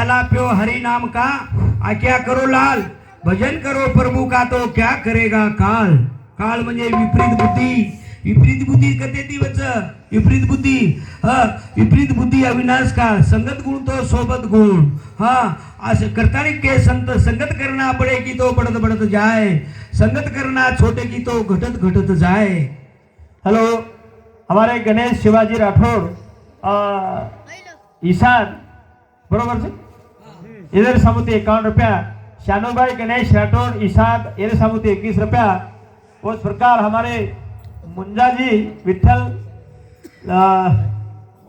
प्याला प्यो हरि नाम का? आ क्या करो लाल। भजन करो प्रभु का तो क्या करेगा काल? काळ म्हणजे विपरीत बुद्धी। विपरीत बुद्धी कधी दिवच? विपरीत बुद्धी? हा विपरीत बुद्धी अविनाश काळ। संगत गुण तो सोबत गुण। हा असं करतानी के संत? संगत करना बडे की तो बडत बडत जाय। संगत करना छोटे की तो घटत घटत जाय। हेलो हमारे गणेश शिवाजी राठौर ईशान। बरोबर इधर सामुती इक्यावन रुपया शानू भाई गणेश राठौर ईशान इधर सामुती इक्कीस रुपया उस प्रकार हमारे मुंजा जी विठल अ,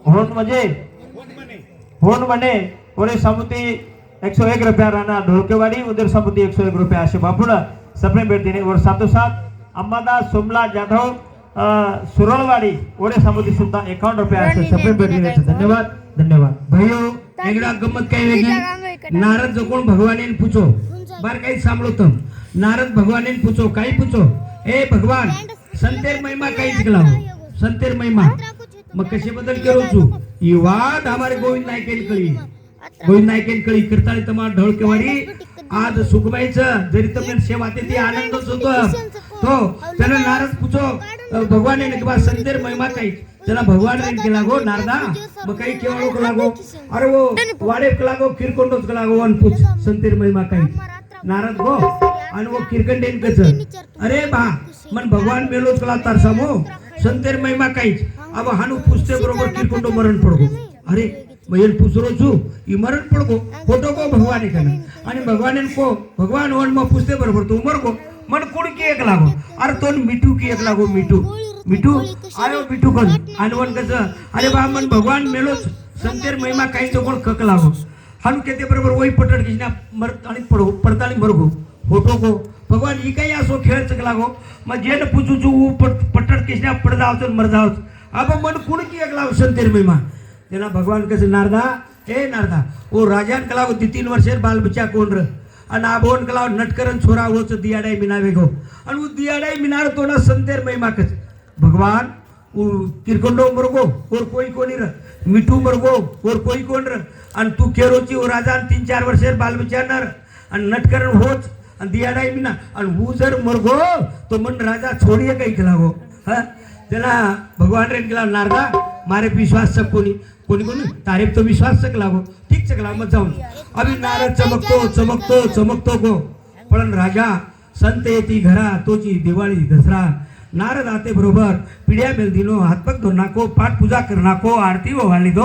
होन मजे होन मने उरे सामुती एकशे एक रुपया राणा ढोलकेवाडी उधर सामुती एकशे एक रुपया असे बापूड सप्रेम भेट देणे और साथोसाथ अंबादास सोमला जाधव अ, सुरळवाडी ओरे सामुती सुद्धा एकावन्न रुपया असे सप्रेम भेट देणे धन्यवाद धन्यवाद ભાઈઓ એકડા ગમત કઈ વેગી नारद जो कोण भगवाने पूछो बार काही सांभळो नारद भगवाने पूछो काही पूछो ए भगवान संतेर महिमा काही शिकला संतेर महिमा. मग कसे बदल करू चू युवाद हमारे गोविंद नाईक कळी. गोविंद नाईक कळी कीर्ताळी तमा ढळकेवाडी आज सुखबाईचं जरी तमिळ सेवा ते आनंद सुख हो, तो त्याला नारद पूछो. भगवान ने किंवा संतेर महिमा काही. त्याला भगवान ने केला गो नारदा. मग काही केवळ लागो. अरे वो वाडे को लागो किरकोंडो लागो वन पूछ. संतेर महिमा काही. नारद गो आणि वो किरकंडेन कच अरे बा मन भगवान मेलोच कला तार समो. संतेर महिमा काहीच. अब हानु पुसते बरोबर किरकोंडो मरण पडगो. अरे मग पुसरो छु ई मरण पडगो. फोटो को भगवान कन आणि भगवान को भगवान वन मग पुसते बरोबर तू मरगो को कोण की एक लागो. अरे तो मिठू की एक लागो मिठू. मिठू? आयो मिठू कन आणि वन अरे बा मन भगवान मेलोच संतेर महिमा काही तो कोण कक लागो. हनु केते बरोबर वही पटड किना मर आणि पडो पडताळी मरगो फोटो को भगवान ही काही असो खेळ चक लागो. मग जेन न चू छू ऊ पट पटड किसना पड जावच अब मन कुण की एक लागो संतेर महिमा. तेना भगवान कसे नारदा? हे नारदा ओ राजान कला ती तीन वर्षे बाल बच्चा कोण र? आणि आबोन कला नटकरन छोरा होच दियाडाई मिनावे गो आणि ऊ दियाडाई मिनार तो ना संतेर महिमा कच भगवान ऊ किरकोंडो मरगो और कोई कोणी र मिठू मरगो और कोई कोण र आणि तू केरोची ओ राजा तीन चार वर्ष बाल विचारणार आणि नटकरण होच आणि दियाडाई मिना आणि हू जर मरगो तो मन राजा छोड़िये काही केला गो हा त्याला भगवान रे केला नारदा मारे विश्वास छ कोणी? कोणी कोणी तारीफ तो विश्वास चकला लागो. ठीक चकला मत जाऊन. अभि नारद चमकतो चमकतो चमकतो गो. पण राजा संत येती घरा तोची दिवाळी दसरा. नारद आते बरोबर. पिढ्या मेल दिनो हातपग धो नाको पाठ पूजा कर नाको आरती हो वाली दो.